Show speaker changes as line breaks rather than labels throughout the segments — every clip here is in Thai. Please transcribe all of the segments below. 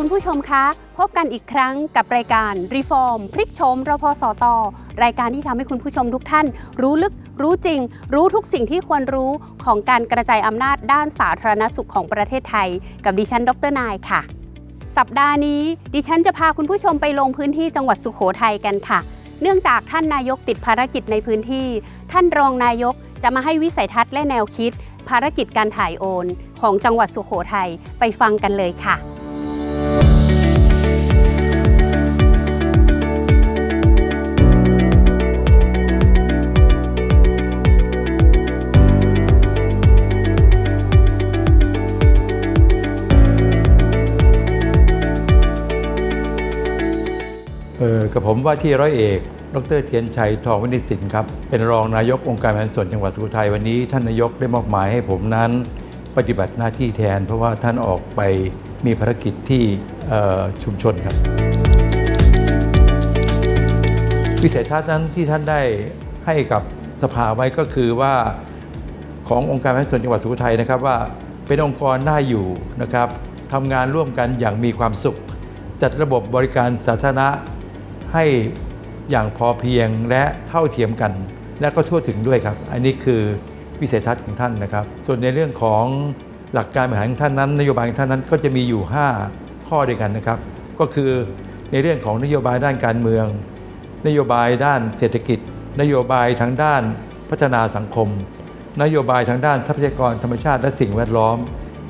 คุณผู้ชมคะ พบกันอีกครั้งกับรายการ Reform พลิกโฉมรพสต รายการที่ทำให้คุณผู้ชมทุกท่าน รู้ลึกรู้จริง รู้ทุกสิ่งที่ควรรู้ของการกระจายอำนาจด้านสาธารณสุขของประเทศไทย กับดิฉัน ดรนายค่ะ สัปดาห์นี้ ดิฉันจะพาคุณผู้ชมไปลงพื้นที่จังหวัดสุขโขทัยกันค่ะ เนื่องจากท่านนายกติดภารกิจในพื้นที่ ท่านรองนายกจะมาให้วิสัยทัศน์และแนวคิด ภารกิจการถ่ายโอน ของจังหวัดสุขโขทัยไปฟังกันเลยค่ะ
ออกับผมว่าที่ร้อยเอก ดรเทียนชัยทองวินิสินครับ เป็นรองนายกองค์การบริหารส่วนจังหวัดสุโขทัยวันนี้ ท่านนายกได้มอบหมายให้ผมนั้น ปฏิบัติหน้าที่แทน เพราะว่าท่านออกไปมีภารกิจที่ชุมชนครับ วิสัยทัศน์นั้นที่ท่านได้ให้กับสภาไว้ก็คือว่าขององค์การบริหารส่วนจังหวัดสุโขทัยนะครับว่าเป็นองค์กรน่าอยู่นะครับทำงานร่วมกันอย่างมีความสุข จัดระบบบริการสาธารณะ ให้อย่างพอเพียงและเท่าเทียมกัน และก็ทั่วถึงด้วยครับ อันนี้คือวิสัยทัศน์ของท่านนะครับ ส่วนในเรื่องของหลักการบริหารของท่านนั้น นโยบายของท่านนั้นก็จะมีอยู่ 5 ข้อด้วยกันนะครับ ก็คือในเรื่องของนโยบายด้านการเมือง นโยบายด้านเศรษฐกิจ นโยบายทางด้านพัฒนาสังคม นโยบายทางด้านทรัพยากรธรรมชาติและสิ่งแวดล้อม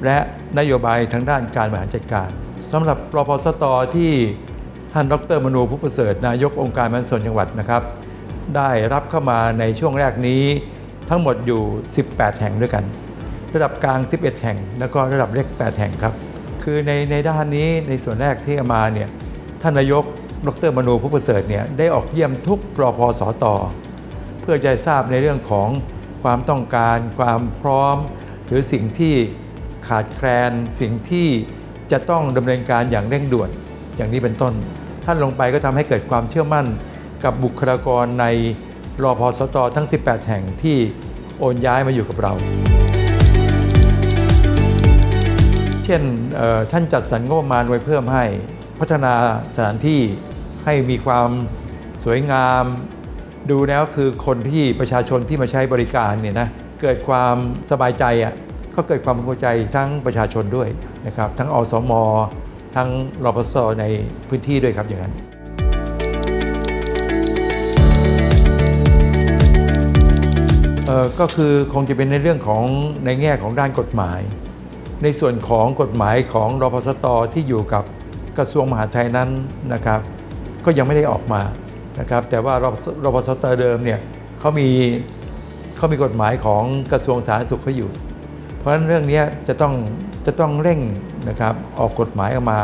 และนโยบายทางด้านการบริหารจัดการสำหรับรพสตที่ ท่านดรมนูผู้ประเสริฐนายกองค์การบริหารส่วนจังหวัดนะครับ ได้รับเข้ามาในช่วงแรกนี้ทั้งหมดอยู่ 18 แห่งด้วยกัน ระดับกลาง 11 แห่ง แล้วก็ระดับเล็ก 8 แห่งครับ คือในในด้านนี้ในส่วนแรกที่มาเนี่ยท่านนายกดรมนูผู้ประเสริฐเนี่ยได้ออกเยี่ยมทุกรพสตเพื่อจะทราบในเรื่องของความต้องการ ความพร้อม หรือสิ่งที่ขาดแคลนสิ่งที่จะต้องดำเนินการอย่างเร่งด่วน อย่างนี้เป็นต้น ท่านลงไปก็ทำให้เกิดความเชื่อมั่นกับบุคลากรในรอพสตทั้ง 18 แห่งที่โอนย้ายมาอยู่กับเรา เช่นท่านจัดสรรงบประมาณไว้เพิ่มให้พัฒนาสถานที่ให้มีความสวยงาม ดูแล้วคือคนที่ประชาชนที่มาใช้บริการเนี่ยนะเกิดความสบายใจอะก็เกิดความเข้าใจทั้งประชาชนด้วยนะครับทั้งอสม ทั้งรพสในพื้นที่ด้วยครับอย่างนั้นก็คือคงจะเป็นในเรื่องของในแง่ของด้านกฎหมาย ในส่วนของกฎหมายของรพสตที่อยู่กับกระทรวงมหาดไทยนั้นนะครับ ก็ยังไม่ได้ออกมานะครับ แต่ว่ารพรพสตเดิมเนี่ยเขามีเขามีกฎหมายของกระทรวงสาธารณสุขเขาอยู่ เพราะฉะนั้นเรื่องนี้จะต้องจะต้องเร่ง นะครับออกกฎหมายออกมา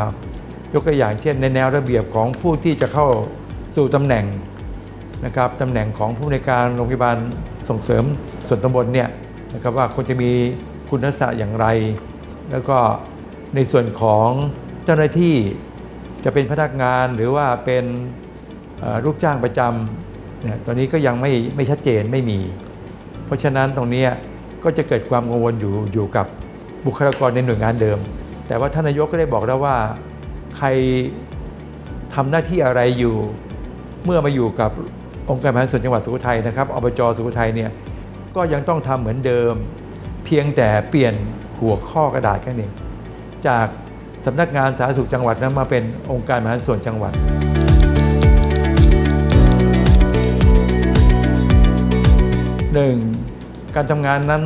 ยกตัวอย่างเช่น ในแนวระเบียบของผู้ที่จะเข้าสู่ตำแหน่งนะครับตำแหน่งของผู้ในการโรงพยาบาลส่งเสริมส่วนตำบลเนี่ยนะครับว่าควรจะมีคุณลักษณะอย่างไร แล้วก็ในส่วนของเจ้าหน้าที่จะเป็นพนักงานหรือว่าเป็นลูกจ้างประจำเนี่ยตอนนี้ก็ยังไม่ไม่ชัดเจนไม่มี เพราะฉะนั้นตรงนี้ก็จะเกิดความกังวลอยู่อยู่กับบุคลากรในหน่วยงานเดิม แต่ว่าท่านนายกก็ได้บอกแล้วว่า ใครทำหน้าที่อะไรอยู่ เมื่อมาอยู่กับองค์การบริหารส่วนจังหวัดสุโขทัยนะครับอบจสุโขทัยเนี่ยก็ยังต้องทำเหมือนเดิม เพียงแต่เปลี่ยนหัวข้อกระดาษแค่นี้จากสำนักงานสาธารณสุขจังหวัดนั้นมาเป็นองค์การบริหารส่วนจังหวัดหนึ่งการทำงานนั้น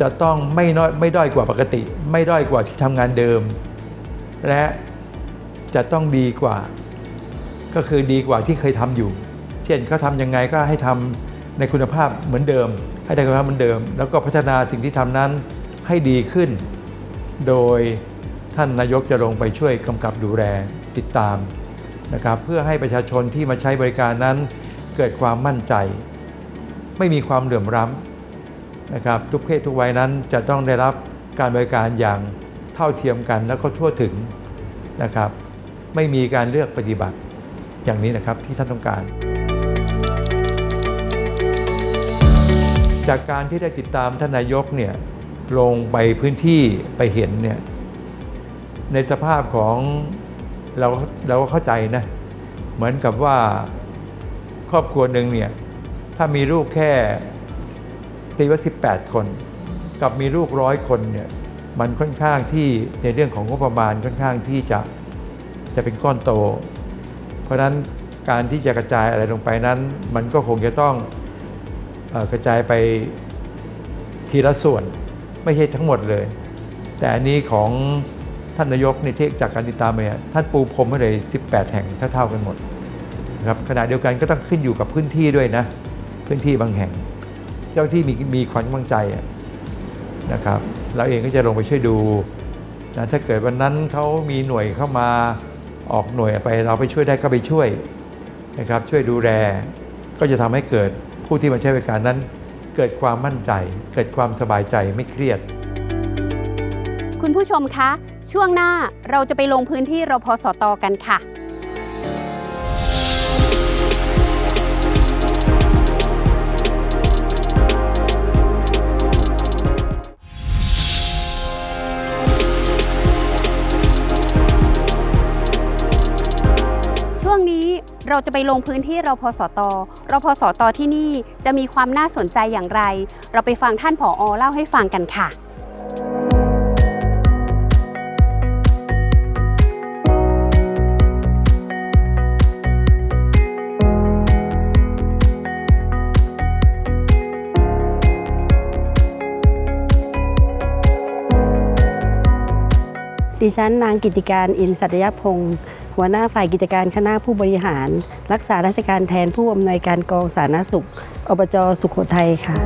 จะต้องไม่น้อยไม่ด้อยกว่าปกติ ไม่ด้อยกว่าที่ทำงานเดิม และจะต้องดีกว่า ก็คือดีกว่าที่เคยทำอยู่ เช่นเขาทำยังไงก็ให้ทำในคุณภาพเหมือนเดิม ให้ได้คุณภาพเหมือนเดิม แล้วก็พัฒนาสิ่งที่ทำนั้นให้ดีขึ้น โดยท่านนายกจะลงไปช่วยกำกับดูแลติดตามนะครับเพื่อให้ประชาชนที่มาใช้บริการนั้นเกิดความมั่นใจ ไม่มีความเหลื่อมล้ำ นะครับทุกเพศทุกวัยนั้นจะต้องได้รับการบริการอย่างเท่าเทียมกันแล้วก็ทั่วถึงนะครับ ไม่มีการเลือกปฏิบัติอย่างนี้นะครับที่ท่านต้องการ จากการที่ได้ติดตามท่านนายกเนี่ยลงไปพื้นที่ไปเห็นเนี่ยในสภาพของเราเราก็เข้าใจนะเหมือนกับว่าครอบครัวหนึ่งเนี่ยถ้ามีลูกแค่ ตีว่า 18 คน กับมีลูกร้อยคนเนี่ยมันค่อนข้างที่ในเรื่องของงบประมาณค่อนข้างที่จะจะเป็นก้อนโต เพราะนั้นการที่จะกระจายอะไรลงไปนั้น มันก็คงจะต้องอกระจายไปทีละส่วนไม่ใช่ทั้งหมดเลย แต่อันนี้ของท่านนายกในเทคจากการติดตามเนี่ยท่านปูพรมให้เลย 18 แห่งเท่าๆกันหมดนะครับขณะเดียวกันก็ต้องขึ้นอยู่กับพื้นที่ด้วยนะ พื้นที่บางแห่ง เจ้าที่มีมีความมั่งใจนะครับ เราเองก็จะลงไปช่วยดูนะถ้าเกิดวันนั้นเขามีหน่วยเข้ามาออกหน่วยไป เราไปช่วยได้ก็ไปช่วยนะครับ ช่วยดูแลก็จะทำให้เกิดผู้ที่มาใช้บริการนั้น เกิดความมั่นใจ เกิดความสบายใจไม่เครียด
คุณผู้ชมคะ ช่วงหน้าเราจะไปลงพื้นที่รพสตกันค่ะ เราจะไปลงพื้นที่รพสตรพสตที่นี่จะมีความน่าสนใจอย่างไร เราไปฟังท่านผอเล่าให้ฟังกันค่ะ
ดิฉันนางกิติการอินสัตยพงศ์หัวหน้าฝ่ายกิจการคณะผู้บริหาร รักษาราชการแทนผู้อำนวยการกองสาธารณสุข อบจสุขโขทัยค่ะ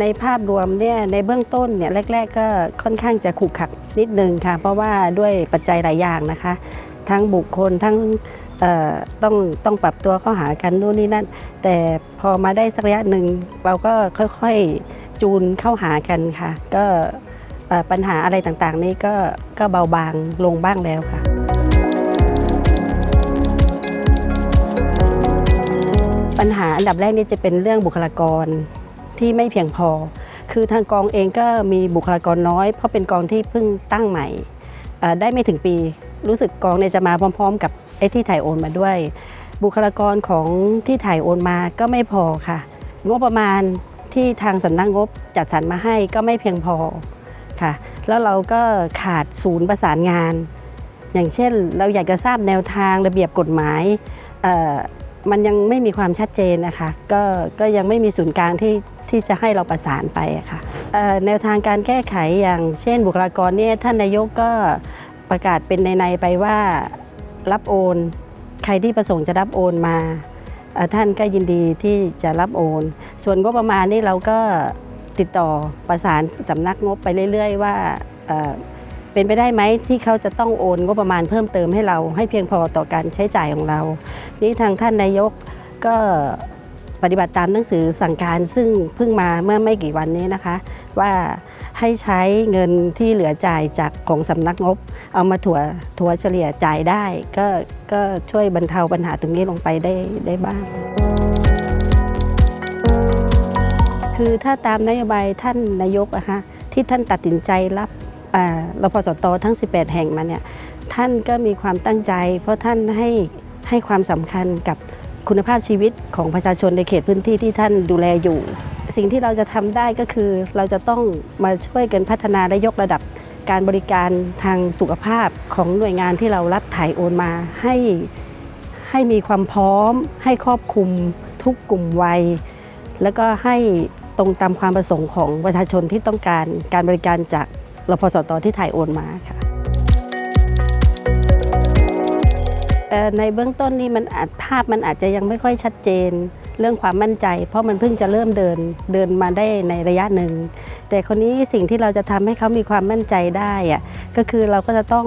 ในภาพรวมเนี่ยในเบื้องต้นเนี่ยแรก ๆ ก็ค่อนข้างจะขรุกขักนิดนึงค่ะ เพราะว่าด้วยปัจจัยหลายอย่างนะคะ ทั้งบุคคลทั้งต้องต้องปรับตัวเข้าหากันนู่นนี่นั่น แต่พอมาได้สักระยะหนึ่งเราก็ค่อยๆ จูนเข้าหากันค่ะ ก็ปัญหาอะไรต่างๆ นี้ก็ก็เบาบางลงบ้างแล้วค่ะ ปัญหาอันดับแรกนี่จะเป็นเรื่องบุคลากรที่ไม่เพียงพอ คือทางกองเองก็มีบุคลากรน้อย เพราะเป็นกองที่เพิ่งตั้งใหม่ได้ไม่ถึงปี รู้สึกกองเนี่ยจะมาพร้อม ๆ กับไอ้ที่ถ่ายโอนมาด้วย บุคลากรของที่ถ่ายโอนมาก็ไม่พอค่ะงบประมาณ ที่ทางสำนักงบจัดสรรมาให้ก็ไม่เพียงพอค่ะ แล้วเราก็ขาดศูนย์ประสานงาน อย่างเช่นเราอยากจะทราบแนวทางระเบียบกฎหมายมันยังไม่มีความชัดเจนนะคะก็ก็ยังไม่มีศูนย์กลางที่ที่จะให้เราประสานไปะค่ะเอ่อแนวทางการแก้ไขอย่างเช่นบุคลากรเนี่ยท่านนายกก็ประกาศเป็นในๆไปว่ารับโอน ใครที่ประสงค์จะรับโอนมา ท่านก็ยินดีที่จะรับโอน ส่วนงบประมาณนี่เราก็ติดต่อประสานสำนักงบไปเรื่อย ๆ ว่าเป็นไปได้ไหมที่เขาจะต้องโอนงบประมาณเพิ่มเติมให้เราให้เพียงพอต่อการใช้จ่ายของเรา นี่ทางท่านนายกก็ปฏิบัติตามหนังสือสั่งการซึ่งเพิ่งมาเมื่อไม่กี่วันนี้นะคะ ว่า ให้ใช้เงินที่เหลือจ่ายจากของสำนักงบ เอามาถัวถัวเฉลี่ยจ่ายได้ ก็ก็ช่วยบรรเทาปัญหาตรงนี้ลงไปได้ได้บ้าง คือถ้าตามนโยบายท่านนายกอะคะที่ท่านตัดสินใจรับอ่ารพสตทั้ง 18 แห่งมาเนี่ยท่านก็มีความตั้งใจ เพราะท่านให้ให้ความสำคัญกับคุณภาพชีวิตของประชาชนในเขตพื้นที่ที่ท่านดูแลอยู่ สิ่งที่เราจะทำได้ก็คือ เราจะต้องมาช่วยกันพัฒนาและยกระดับการบริการทางสุขภาพของหน่วยงานที่เรารับถ่ายโอนมาให้ให้มีความพร้อม ให้ครอบคลุมทุกกลุ่มวัย แล้วก็ให้ตรงตามความประสงค์ของประชาชนที่ต้องการการบริการจากรพสตที่ถ่ายโอนมาค่ะในเบื้องต้นนี่มันอาจภาพมันอาจจะยังไม่ค่อยชัดเจน เรื่องความมั่นใจ เพราะมันเพิ่งจะเริ่มเดินเดินมาได้ในระยะหนึ่ง แต่คนนี้สิ่งที่เราจะทำให้เขามีความมั่นใจได้อะก็คือเราก็จะต้อง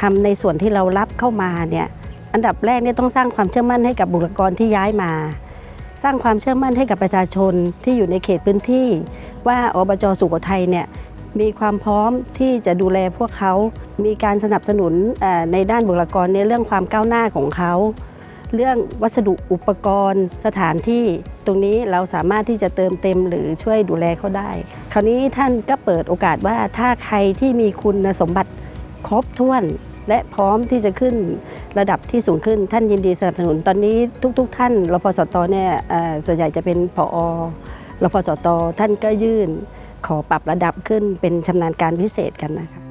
ทำในส่วนที่เรารับเข้ามาเนี่ยอันดับแรกเนี่ยต้องสร้างความเชื่อมั่นให้กับบุคลากรที่ย้ายมา สร้างความเชื่อมั่นให้กับประชาชนที่อยู่ในเขตพื้นที่ ว่าอบจสุโขทัยเนี่ยมีความพร้อมที่จะดูแลพวกเขา มีการสนับสนุนในด้านบุคลากรในเรื่องความก้าวหน้าของเขา เรื่องวัสดุอุปกรณ์ สถานที่ตรงนี้เราสามารถที่จะเติมเต็มหรือช่วยดูแลเขาได้ คราวนี้ท่านก็เปิดโอกาสว่าถ้าใครที่มีคุณสมบัติครบถ้วน และพร้อมที่จะขึ้นระดับที่สูงขึ้นท่านยินดีสนับสนุนตอนนี้ทุกๆท่านรพสตเนี่ยส่วนใหญ่จะเป็นผอรพสตท่านก็ยื่นขอปรับระดับขึ้นเป็นชำนาญการพิเศษกันนะคะ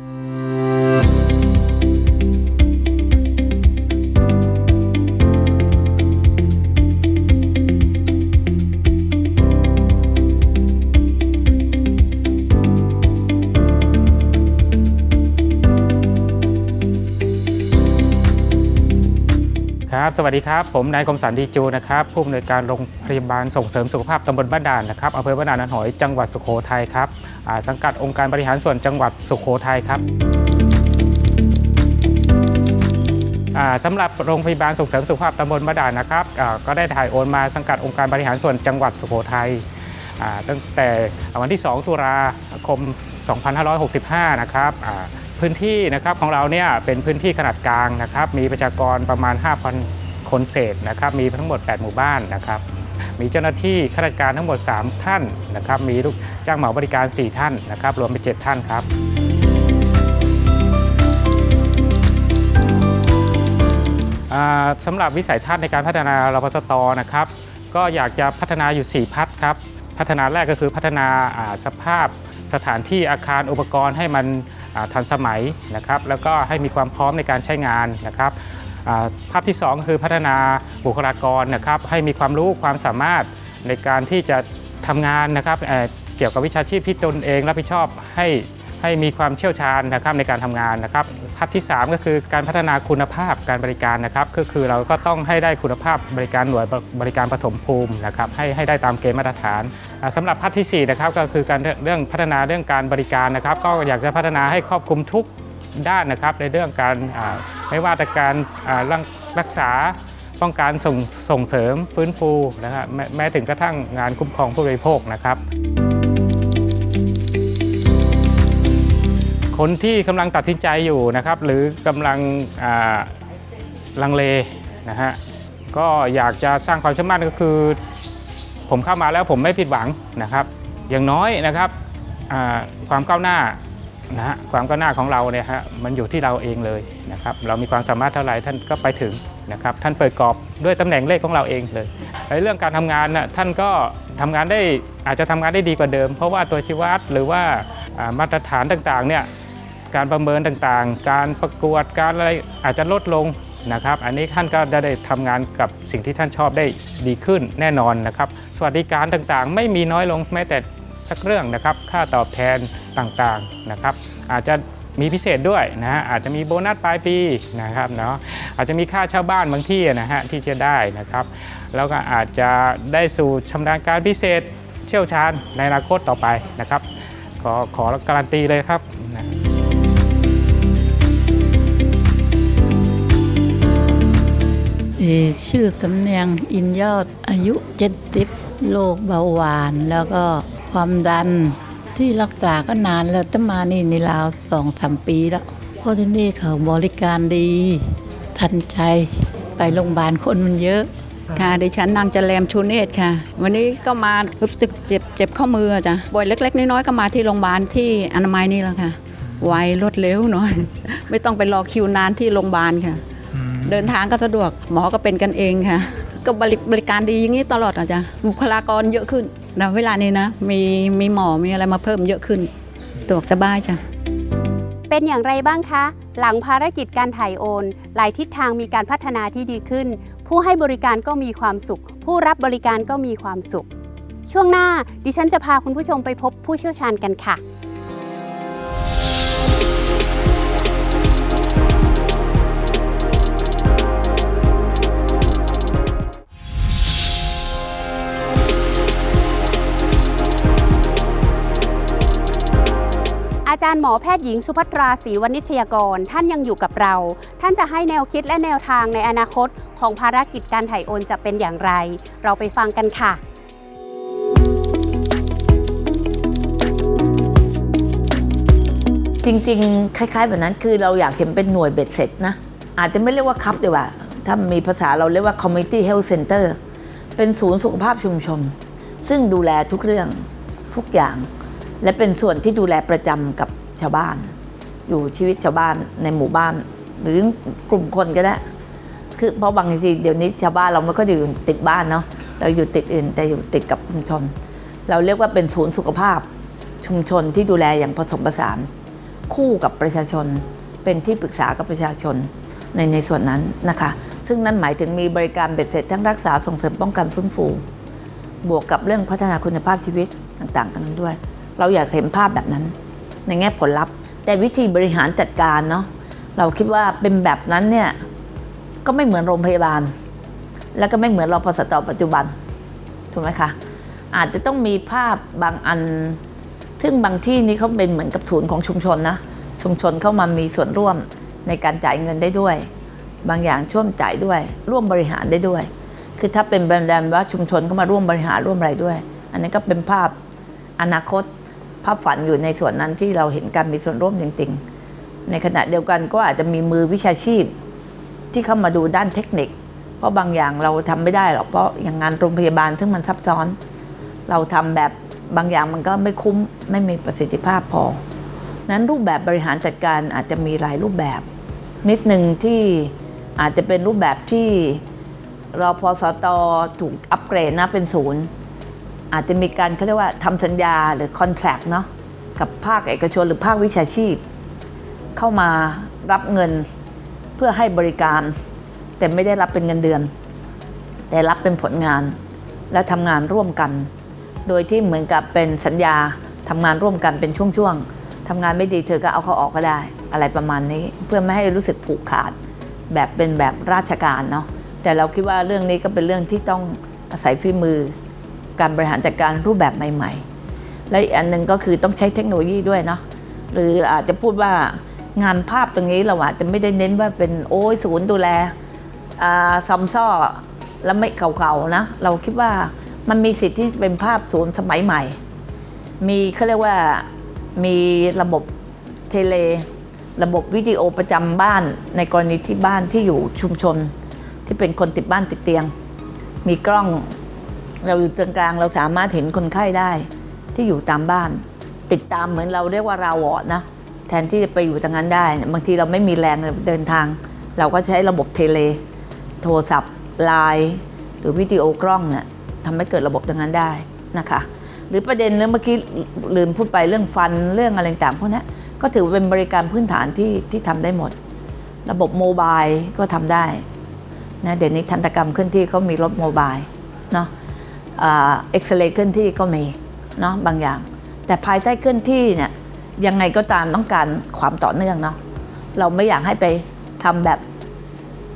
สวัสดีครับ ผมนายคมสันดีจูนะครับผู้อำนวยการโรงพยาบาลส่งเสริมสุขภาพตำบลบ้านด่านนะครับอำเภอบ้านด่านนันหอยจังหวัดสุโขทัยครับสังกัดองค์การบริหารส่วนจังหวัดสุโขทัยครับสำหรับโรงพยาบาลส่งเสริมสุขภาพตำบลบ้านด่านนะครับก็ได้ถ่ายโอนมาสังกัดองค์การบริหารส่วนจังหวัดสุโขทัยตั้งแต่วันที่ 2 ตุลาคม 2565 นะครับอ่าพื้นที่นะครับของเราเนี่ยเป็นพื้นที่ขนาดกลางนะครับมีประชากรประมาณ 5,000 คนเศษนะครับมีทั้งหมด 8 หมู่บ้านนะครับมีเจ้าหน้าที่ข้าราชการทั้งหมด 3 ท่านนะครับมีลูกจ้างเหมาบริการ 4 ท่านนะครับรวมเป็น 7 ท่านครับสำหรับวิสัยทัศน์ในการพัฒนารพสตนะครับก็อยากจะพัฒนาอยู่ 4 พัฒครับพัฒนาแรกก็คือพัฒนาสภาพสถานที่อาคารอุปกรณ์ให้มันทันสมัยนะครับแล้วก็ให้มีความพร้อมในการใช้งานนะครับ ภาพที่ 2 คือพัฒนาบุคลากรนะครับให้มีความรู้ความสามารถในการที่จะทำงานนะครับเกี่ยวกับวิชาชีพที่ตนเองรับผิดชอบให้ให้มีความเชี่ยวชาญนะครับในการทำงานนะครับพัฒที่ 3 ก็คือการพัฒนาคุณภาพการบริการนะครับก็คือเราก็ต้องให้ได้คุณภาพบริการหน่วยบริการปฐมภูมินะครับให้ให้ได้ตามเกณฑ์มาตรฐานอ่าสำหรับพัฒที่4นะครับก็คือการเรื่องพัฒนาเรื่องการบริการนะครับ ก็อยากจะพัฒนาให้ครอบคลุมทุกด้านนะครับในเรื่องการ ไม่ว่าแต่การรักรักษาป้องกันส่งส่งเสริมฟื้นฟูนะครับแม้แม้ถึงกระทั่งงานคุ้มครองผู้บริโภคนะครับ คนที่กำลังตัดสินใจอยู่นะครับ หรือกำลังลังเลนะฮะก็อยากจะสร้างความเชื่อมั่นก็คือ ผมเข้ามาแล้วผมไม่ผิดหวังนะครับ อย่างน้อยนะครับความก้าวหน้า นะฮะความก้าวหน้าของเราเนี่ยฮะมันอยู่ที่เราเองเลยนะครับเรามีความสามารถเท่าไหร่ท่านก็ไปถึงนะครับท่านเปิดกรอบด้วยตำแหน่งเลขของเราเองเลยในเรื่องการทำงานน่ะท่านก็ทำงานได้อาจจะทำงานได้ดีกว่าเดิม เพราะว่าตัวชี้วัดหรือว่ามาตรฐานต่างๆเนี่ยการประเมินต่างๆ การประกวดการอะไรอาจจะลดลงนะครับอันนี้ท่านก็ได้ทำงานกับสิ่งที่ท่านชอบได้ดีขึ้นแน่นอนนะครับ สวัสดิการต่างๆ ไม่มีน้อยลงแม้แต่สักเรื่องนะครับ ค่าตอบแทน ต่างๆนะครับ อาจจะมีพิเศษด้วยนะฮะอาจจะมีโบนัสปลายปีนะครับเนาะอาจจะมีค่าเช่าบ้านบางที่นะฮะที่จะได้นะครับ แล้วก็อาจจะได้สู่ชำนาญการพิเศษเชี่ยวชาญในอนาคตต่อไปนะครับ ขอขอการันตีเลยครับ
ชื่อสำเนียงอินยอดอายุ 70โรคเบาหวาน แล้วก็ความดัน ที่รักษาก็นานแล้วตั้งมานี่ในราวสองสามปีแล้วเพราะที่นี่เขาบริการดี ทันใจไปโรงพยาบาลคนมันเยอะ
ค่ะดิฉันนางจแรมชูเนตค่ะ วันนี้ก็มารู้สึกเจ็บเจ็บข้อมืออะจ้ะบ่อยเล็ก ๆ น้อยๆก็มาที่โรงพยาบาลที่อนามัยนี่แหละค่ะ ไวรวดเร็วหน่อย ไม่ต้องไปรอคิวนานที่โรงพยาบาลค่ะ เดินทางก็สะดวกหมอก็เป็นกันเองค่ะ ก็บริบรการดีอย่างนี้ตลอดอะจ้ะบุคลากรเยอะขึ้นนะเวลานี้นะ มีมีหมอมีอะไรมาเพิ่มเยอะขึ้นสะดวกสบายจ้ะ
เป็นอย่างไรบ้างคะ หลังภารกิจการถ่ายโอน หลายทิศทางมีการพัฒนาที่ดีขึ้น ผู้ให้บริการก็มีความสุข ผู้รับบริการก็มีความสุข ช่วงหน้าดิฉันจะพาคุณผู้ชมไปพบผู้เชี่ยวชาญกันค่ะ อาจารย์หมอแพทย์หญิงสุภัทราศรีวณิชยากร ท่านยังอยู่กับเรา ท่านจะให้แนวคิดและแนวทางในอนาคตของภารกิจการถ่ายโอนจะเป็นอย่างไร เราไปฟังกันค่ะ
จริงๆ คล้าย ๆ แบบนั้นคือเราอยากเห็นเป็นหน่วยเบ็ดเสร็จนะ อาจจะไม่เรียกว่าคับดีกว่า ถ้ามีภาษาเราเรียกว่า community health center เป็นศูนย์สุขภาพชุมชน ซึ่งดูแลทุกเรื่องทุกอย่าง และเป็นส่วนที่ดูแลประจำกับชาวบ้าน อยู่ชีวิตชาวบ้านในหมู่บ้าน หรือกลุ่มคนก็ได้คือเพราะบางทีเดี๋ยวนี้ชาวบ้านเราไม่ก็อยู่ติดบ้านเนาะเราอยู่ติดอื่นแต่อยู่ติดกับชุมชน เราเรียกว่าเป็นศูนย์สุขภาพ ชุมชนที่ดูแลอย่างผสมผสาน คู่กับประชาชนเป็นที่ปรึกษากับประชาชนในในส่วนนั้นนะคะ ซึ่งนั่นหมายถึงมีบริการเบ็ดเสร็จทั้งรักษาส่งเสริมป้องกันฟื้นฟู บวกกับเรื่องพัฒนาคุณภาพชีวิตต่างๆกันนั้นด้วย เราอยากเห็นภาพแบบนั้น ในแง่ผลลัพธ์ แต่วิธีบริหารจัดการเนาะเราคิดว่าเป็นแบบนั้นเนี่ยก็ไม่เหมือนโรงพยาบาล แล้วก็ไม่เหมือนรพสตปัจจุบันถูกไหมคะอาจจะต้องมีภาพบางอัน ซึ่งบางที่นี่เขาเป็นเหมือนกับศูนย์ของชุมชนนะชุมชนเข้ามามีส่วนร่วมในการจ่ายเงินได้ด้วย บางอย่างช่วมจ่ายด้วย ร่วมบริหารได้ด้วย คือถ้าเป็นแบรนด์ว่าชุมชนเข้ามาร่วมบริหารร่วมอะไรด้วย อันนี้ก็เป็นภาพอนาคต ภาพฝันอยู่ในส่วนนั้นที่เราเห็นการมีส่วนร่วมจริงๆ ในขณะเดียวกันก็อาจจะมีมือวิชาชีพ ที่เข้ามาดูด้านเทคนิค เพราะบางอย่างเราทำไม่ได้หรอกเพราะอย่างงานโรงพยาบาลซึ่งมันซับซ้อน เราทำแบบบางอย่างมันก็ไม่คุ้มไม่มีประสิทธิภาพพอ นั้นรูปแบบบริหารจัดการอาจจะมีหลายรูปแบบนิดหนึ่งที่อาจจะเป็นรูปแบบที่รอพอสตถูกอัปเกรดนะเป็นศูนย์ อาจจะมีการเขาเรียกว่าทำสัญญาหรือคอนแท c t เนาะกับภาคเอกชนหรือภาควิชาชีพ เข้ามารับเงินเพื่อให้บริการ แต่ไม่ได้รับเป็นเงินเดือน แต่รับเป็นผลงาน และทำงานร่วมกัน โดยที่เหมือนกับเป็นสัญญาทำงานร่วมกันเป็นช่วงๆทำงานไม่ดีเธอก็เอาเขาออกก็ได้อะไรประมาณนี้ เพื่อไม่ให้รู้สึกผูกขาด แบบเป็นแบบราชการเนาะแต่เราคิดว่าเรื่องนี้ก็เป็นเรื่องที่ต้องอาศัยฝีมือ การบริหารจัดการรูปแบบใหม่ ๆ และอีกอันหนึ่งก็คือต้องใช้เทคโนโลยีด้วยเนาะหรืออาจจะพูดว่างานภาพตรงนี้เราอาจจะไม่ได้เน้นว่าเป็นโอ้ยศูนย์ดูแลอ่าซอมซ่อแล้วไม่เก่าๆนะ เราคิดว่ามันมีสิทธิ์ที่เป็นภาพศูนย์สมัยใหม่ มีเขาเรียกว่ามีระบบเทเล ระบบวิดีโอประจำบ้านในกรณีที่บ้านที่อยู่ชุมชน ที่เป็นคนติดบ้านติดเตียง มีกล้อง เราอยู่ตรงกลางเราสามารถเห็นคนไข้ได้ ที่อยู่ตามบ้าน ติดตามเหมือนเราเรียกว่าเราวอร์ดนะแทนที่จะไปอยู่ตรงนั้นได้ บางทีเราไม่มีแรงเดินทาง เราก็ใช้ระบบเทเล โทรศัพท์ไลน์หรือวิดีโอกล้องเนี่ยทำให้เกิดระบบตรงนั้นได้นะคะหรือประเด็นเรื่องเมื่อกี้ลืมพูดไปเรื่องฟันเรื่องอะไรต่างพวกนี้ก็ถือเป็นบริการพื้นฐานที่ที่ทำได้หมด ระบบโมบายก็ทำได้นะเดี๋ยวนี้ทันตกรรมเคลื่อนที่เขามีรถโมบายเนาะ เอ็กซเรย์เคลื่อนที่ก็มีเนาะบางอย่าง แต่ภายใต้เคลื่อนที่เนี่ยยังไงก็ตามต้องการความต่อเนื่องเนาะเราไม่อยากให้ไปทำแบบ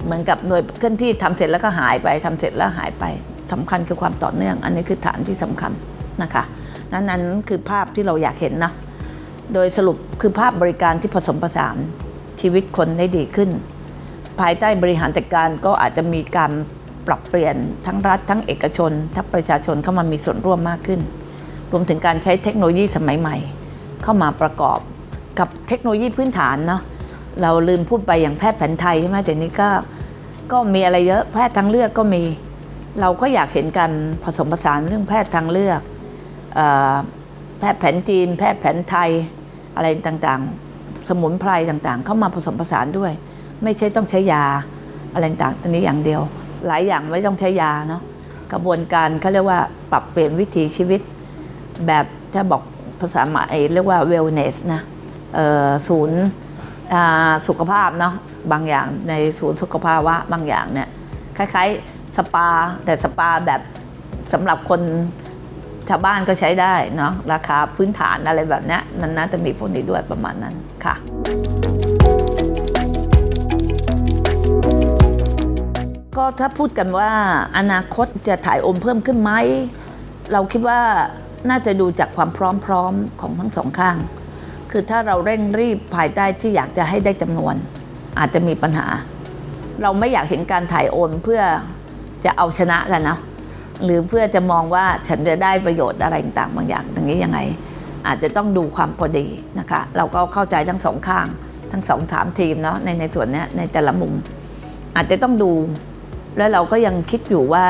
เหมือนกับหน่วยเคลื่อนที่ทำเสร็จแล้วก็หายไปทำเสร็จแล้วหายไปสำคัญคือความต่อเนื่อง อันนี้คือฐานที่สำคัญนะคะนั้นนั้นคือภาพที่เราอยากเห็นนะโดยสรุปคือภาพบริการที่ผสมผสานชีวิตคนได้ดีขึ้น ภายใต้บริหารจัดการก็อาจจะมีการ ปรับเปลี่ยนทั้งรัฐทั้งเอกชน ทั้งประชาชนเข้ามามีส่วนร่วมมากขึ้น รวมถึงการใช้เทคโนโลยีสมัยใหม่ เข้ามาประกอบกับเทคโนโลยีพื้นฐานเนาะเราลืมพูดไปอย่างแพทย์แผนไทยใช่ไหมแต่นี้ก็ก็มีอะไรเยอะแพทย์ทางเลือกก็มี เราก็อยากเห็นการผสมผสานเรื่องแพทย์ทางเลือกอแพทย์แผนจีน แพทย์แผนไทยอะไรต่างๆ สมุนไพรต่างๆ เข้ามาผสมผสานด้วย ไม่ใช่ต้องใช้ยาอะไรต่างๆตัวนี้อย่างเดียว หลายอย่างไม่ต้องใช้ยาเนาะกระบวนการเขาเรียกว่าปรับเปลี่ยนวิถีชีวิต แบบถ้าบอกภาษาหมายเรียกว่า wellness นะศูนย์สุขภาพเนาะบางอย่างในศูนย์สุขภาวะบางอย่างเนี่ยคล้ายๆสปา แต่สปาแบบสำหรับคนชาวบ้านก็ใช้ได้เนาะราคาพื้นฐานอะไรแบบนี้นั้นน่าจะมีพวกนี้ด้วยประมาณนั้นค่ะ ก็ถ้าพูดกันว่าอนาคตจะถ่ายโอนเพิ่มขึ้นไหม เราคิดว่าน่าจะดูจากความพร้อมๆของทั้งสองข้าง คือถ้าเราเร่งรีบภายใต้ที่อยากจะให้ได้จำนวน อาจจะมีปัญหา เราไม่อยากเห็นการถ่ายโอนเพื่อจะเอาชนะกันนะหรือเพื่อจะมองว่าฉันจะได้ประโยชน์อะไรต่างๆบางอย่างอย่างนี้ยังไง อาจจะต้องดูความพอดีนะคะ เราก็เข้าใจทั้งสองข้าง ทั้งสองถามทีมเนาะในในส่วนนี้ในแต่ละมุม อาจจะต้องดู แล้วเราก็ยังคิดอยู่ว่า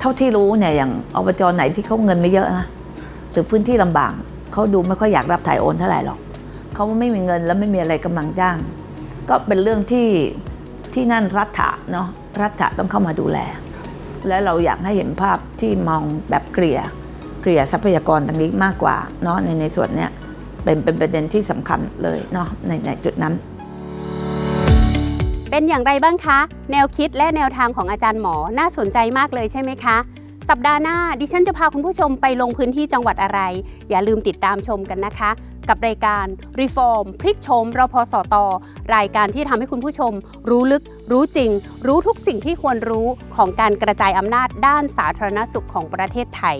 เท่าที่รู้เนี่ยอย่างอบจไหนที่เขาเงินไม่เยอะนะหรือพื้นที่ลำบากเขาดูไม่ค่อยอยากรับถ่ายโอนเท่าไหร่หรอกเขาไม่มีเงินแล้วไม่มีอะไรกำลังจ้าง ก็เป็นเรื่องที่ที่นั่นรัฐะเนาะรัฐะต้องเข้ามาดูแล และเราอยากให้เห็นภาพที่มองแบบเกลี่ยเกลี่ยทรัพยากรตรงนี้มากกว่าเนาะในในส่วนเนี้ยเป็นเป็นประเด็นที่สำคัญเลยเนาะในในจุดนั้น
เป็นอย่างไรบ้างคะ แนวคิดและแนวทางของอาจารย์หมอน่าสนใจมากเลยใช่ไหมคะ สัปดาห์หน้าดิฉันจะพาคุณผู้ชมไปลงพื้นที่จังหวัดอะไร อย่าลืมติดตามชมกันนะคะ กับรายการ Reform พลิกชมรพสต รายการที่ทำให้คุณผู้ชม รู้ลึก รู้จริง รู้ทุกสิ่งที่ควรรู้ของการกระจายอำนาจด้านสาธารณสุขของประเทศไทย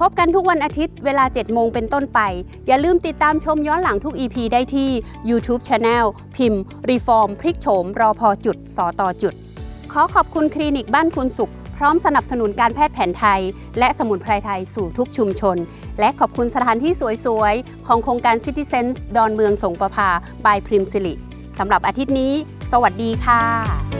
พบกันทุกวันอาทิตย์เวลา 7 โมงเป็นต้นไป อย่าลืมติดตามชมย้อนหลังทุก EP ได้ที่ YouTube Channel พิมพ์ Reform พลิกโฉมรอพอจุดสอตอจุด ขอขอบคุณคลินิกบ้านคุณสุข พร้อมสนับสนุนการแพทย์แผนไทย และสมุนไพรไทยสู่ทุกชุมชน และขอบคุณสถานที่สวยๆ ของโครงการ Citizens ดอนเมืองสงประภา บายพริมสิริสำหรับอาทิตย์นี้ สวัสดีค่ะ